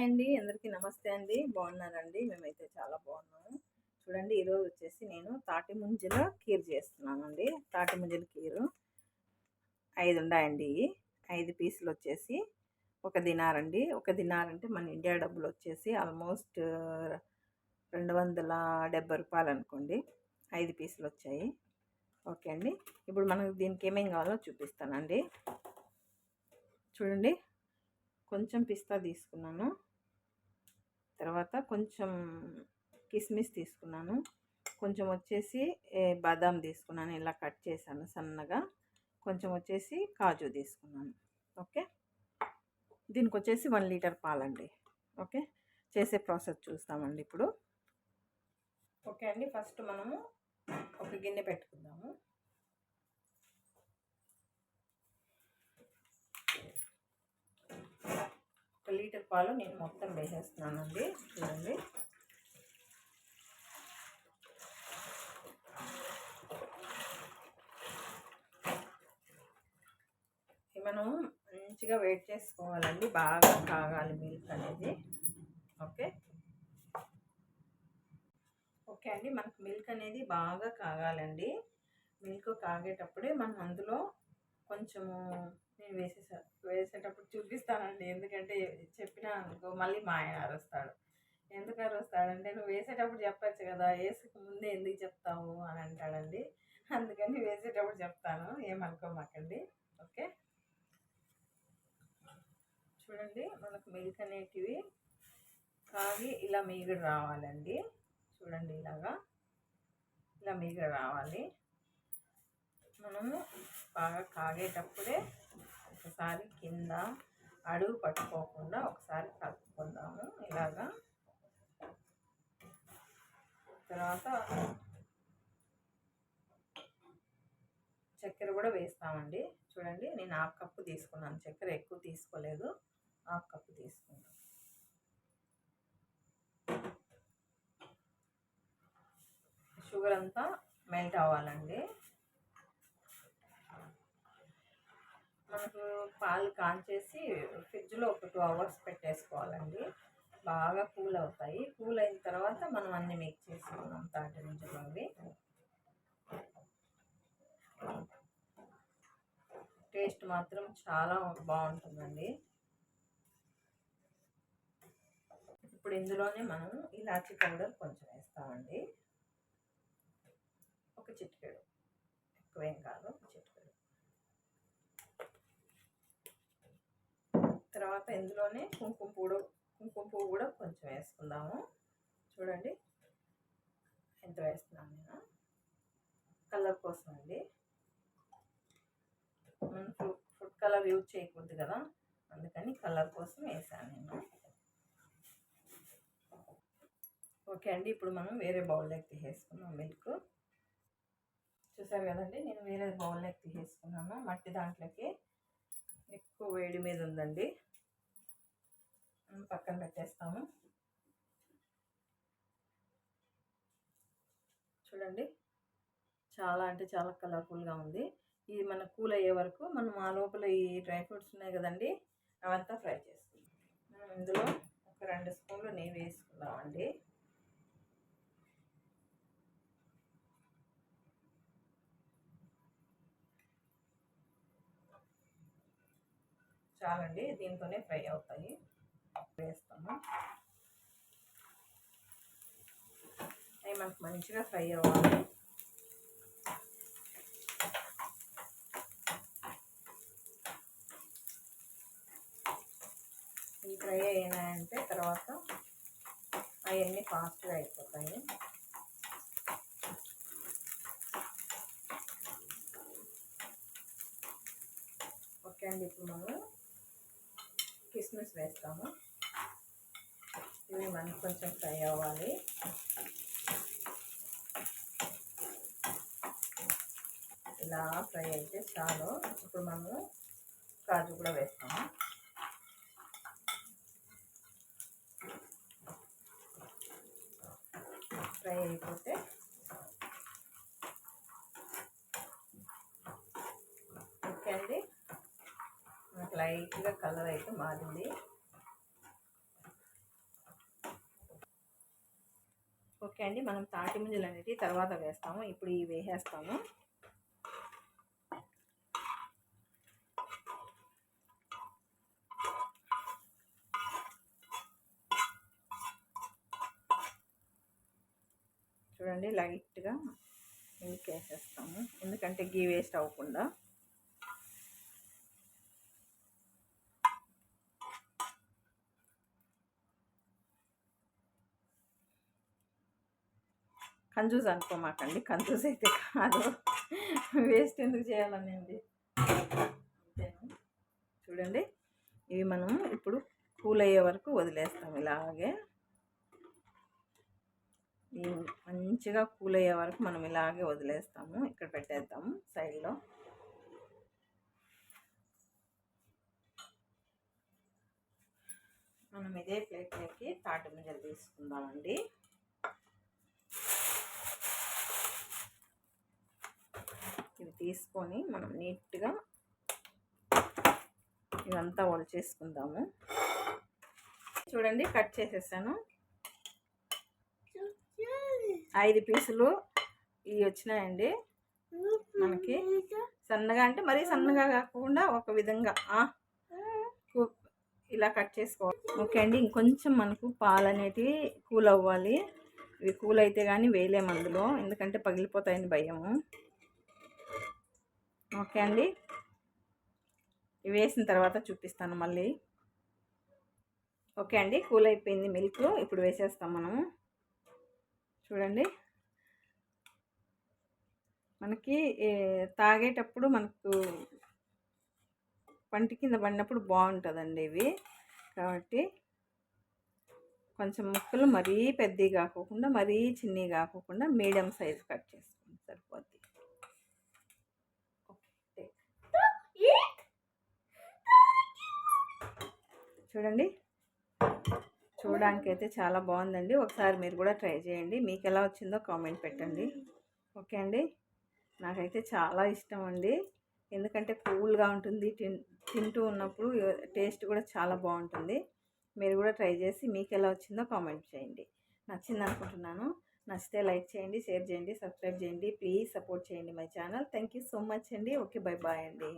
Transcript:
Hi అండి. అందరికీ నమస్తే అండి. బాగున్నారండి? మేమైతే చాలా బాగున్నాము. చూడండి ఈరోజు వచ్చేసి నేను తాటి ముంజల కీర్ చేస్తున్నానండి. తాటి ముంజల కీరు ఐదు ఉన్నాయండి ఐదు పీసులు వచ్చేసి ఒక దినారండి. ఒక దినారంటే మన ఇండియా డబ్బులు వచ్చేసి ఆల్మోస్ట్ రెండు వందల డెబ్బై రూపాయలు అనుకోండి. ఐదు పీసులు వచ్చాయి. ఓకే అండి. ఇప్పుడు మనకు దీనికి ఏమేం కావాలో చూపిస్తానండి. చూడండి. కొంచెం పిస్తా తీసుకున్నాను. తర్వాత కొంచెం కిస్మిస్ తీసుకున్నాను. కొంచెం వచ్చేసి బాదాం తీసుకున్నాను. ఇలా కట్ చేశాను సన్నగా. కొంచెం వచ్చేసి కాజు తీసుకున్నాను. ఓకే? దీనికి వచ్చేసి వన్ లీటర్ పాలండి. ఓకే? చేసే ప్రాసెస్ చూస్తామండి ఇప్పుడు. ఓకే అండి. ఫస్ట్ మనము ఒక గిన్నె పెట్టుకుందాము. ఒక లీటర్ పాలు నేను మొత్తం వేసేస్తున్నానండి. చూడండి. మనం మంచిగా వెయిట్ చేసుకోవాలండి. బాగా కాగాలి మిల్క్ అనేది. ఓకే? ఓకే అండి. మనకు మిల్క్ అనేది బాగా కాగాలండి. మిల్క్ కాగేటప్పుడే మనం అందులో కొంచెము నేను వేసేసా వేసేటప్పుడు చూపిస్తానండి. ఎందుకంటే చెప్పిన అనుకో మళ్ళీ మా ఆయన అరుస్తాడు ఎందుకు అరుస్తాడంటే నువ్వు వేసేటప్పుడు చెప్పచ్చు కదా వేసుకు ముందే ఎందుకు చెప్తావు? అని అంటాడండి. అందుకని వేసేటప్పుడు చెప్తాను. ఏమనుకోమాకండి. ఓకే? చూడండి మనకు మిల్క్ అనేటివి. కాగి ఇలా మీగడు రావాలండి. చూడండి ఇలాగా. ఇలా మీగడు రావాలి. మనము బాగా కాగేటప్పుడే ఒకసారి కింద అడుగు పట్టుకోకుండా ఒకసారి కలుపుకుందాము. ఇలాగా. తర్వాత చక్కెర కూడా వేస్తామండి. చూడండి నేను హాఫ్ కప్పు తీసుకున్నాను. చక్కెర ఎక్కువ తీసుకోలేదు. హాఫ్ కప్పు తీసుకున్నాను. షుగర్ అంతా మెల్ట్ అవ్వాలండి మనకు పాలు కాంచేసి ఫ్రిడ్జ్లో ఒక టూ అవర్స్ పెట్టేసుకోవాలండి. బాగా కూల్ అవుతాయి కూల్ అయిన తర్వాత మనం అన్ని మిక్స్ చేసుకున్నాం తాటి నుంచి అవి. టేస్ట్ మాత్రం చాలా బాగుంటుందండి. ఇప్పుడు ఇందులోనే మనం ఇలాచీ పౌడర్ కొంచెం వేస్తామండి. ఒక చిటికెడు. ఎక్కువేం కాదు చిటికెడు. తర్వాత ఇందులోనే కుంకుమ పూడు కుంకుమ పువ్వు కూడా కొంచెం వేసుకుందాము. చూడండి ఎంత వేస్తున్నాను నేను? కలర్ కోసం అండి. మనం ఫుడ్ కలర్ యూజ్ చేయకూడదు కదా? అందుకని కలర్ కోసం వేసాను నేను. ఓకే అండి ఇప్పుడు మనం వేరే బౌల్లోకి తీసేసుకున్నాం మిల్క్. చూసారు కదండి నేను వేరే బౌల్లోకి తీసేసుకున్నాను. మట్టి దాంట్లోకి ఎక్కువ వేడి మీద ఉందండి. పక్కన పెట్టేస్తాము. చూడండి. చాలా అంటే చాలా కలర్ఫుల్గా ఉంది. ఇది మన కూల్ అయ్యే వరకు మనం ఆ లోపల ఈ డ్రై ఫ్రూట్స్ ఉన్నాయి కదండి అవంతా ఫ్రై చేసుకుందాం. మనం ఇందులో ఒక రెండు స్పూన్లు నెయ్యి వేసుకుందామండి. చాలండి దీంతోనే ఫ్రై అవుతాయి. వేస్తాము. అవి మనకు మంచిగా ఫ్రై అవ్వాలి. ఈ ఫ్రై అయినాయంటే తర్వాత అవన్నీ ఫాస్ట్గా అయిపోతాయి. ఓకే అండి ఇప్పుడు మనం కిస్మిస్ వేస్తాము. ఇవి మనకి కొంచెం ఫ్రై అవ్వాలి. ఇలా ఫ్రై అయితే చాలు. ఇప్పుడు మనము కాజు కూడా వేస్తాము. ఫ్రై అయిపోతే ఓకే అండి. మనకు లైట్గా కలర్ అయితే మారింది. ఓకే అండి మనం తాటి ముంజలు అనేవి తర్వాత వేస్తాము. ఇప్పుడు ఇవి వేసేస్తాము. చూడండి లైట్గా మిల్క్ వేసేస్తాము. ఎందుకంటే గీ వేస్ట్ అవ్వకుండా. కంజూస్ అనుకోమాకండి కంజూస్ అయితే కాదు. వేస్ట్ ఎందుకు చేయాలనండి చూడండి. ఇవి మనం ఇప్పుడు కూల్ అయ్యే వరకు వదిలేస్తాం ఇలాగే. మంచిగా కూల్ అయ్యే వరకు మనం ఇలాగే వదిలేస్తాము. ఇక్కడ పెట్టేద్దాము సైడ్లో. మనం ఇదే ప్లేట్లోకి తాటి ముంజలు తీసుకుందామండి. ఇది తీసుకొని మనం నీట్గా ఇదంతా చేసుకుందాము చూడండి కట్ చేసేసాను. ఐదు పీసులు ఇవి వచ్చినాయండి. మనకి సన్నగా అంటే మరీ సన్నగా కాకుండా ఒక విధంగా ఇలా కట్ చేసుకోవాలి. ఓకే అండి ఇంకొంచెం మనకు పాలు అనేటివి కూల్ అవ్వాలి. ఇవి కూల్ అయితే కానీ వేయలేము అందులో. ఎందుకంటే పగిలిపోతాయని భయము. ఓకే అండి. ఇవి వేసిన తర్వాత చూపిస్తాను మళ్ళీ. ఓకే అండి. కూల్ అయిపోయింది మిల్క్. ఇప్పుడు వేసేస్తాం మనము. చూడండి. మనకి తాగేటప్పుడు మనకు పంటి కింద పడినప్పుడు బాగుంటుందండి ఇవి. కాబట్టి కొంచెం ముక్కలు మరీ పెద్దవి కాకోకుండా మరీ చిన్నవి కాకోకుండా మీడియం సైజు కట్ చేసుకోండి సరిపోద్ది. చూడండి. చూడడానికి అయితే చాలా బాగుందండి. ఒకసారి మీరు కూడా ట్రై చేయండి. మీకు ఎలా వచ్చిందో కామెంట్ పెట్టండి. ఓకే అండి. నాకైతే చాలా ఇష్టం అండి. ఎందుకంటే కూల్గా ఉంటుంది. తింటూ ఉన్నప్పుడు టేస్ట్ కూడా చాలా బాగుంటుంది. మీరు కూడా ట్రై చేసి మీకు ఎలా వచ్చిందో కామెంట్ చేయండి. నచ్చింది అనుకుంటున్నాను. నచ్చితే లైక్ చేయండి షేర్ చేయండి సబ్స్క్రైబ్ చేయండి. ప్లీజ్ సపోర్ట్ చేయండి my channel. Thank you so much అండి. ఓకే బై బాయ్ అండి.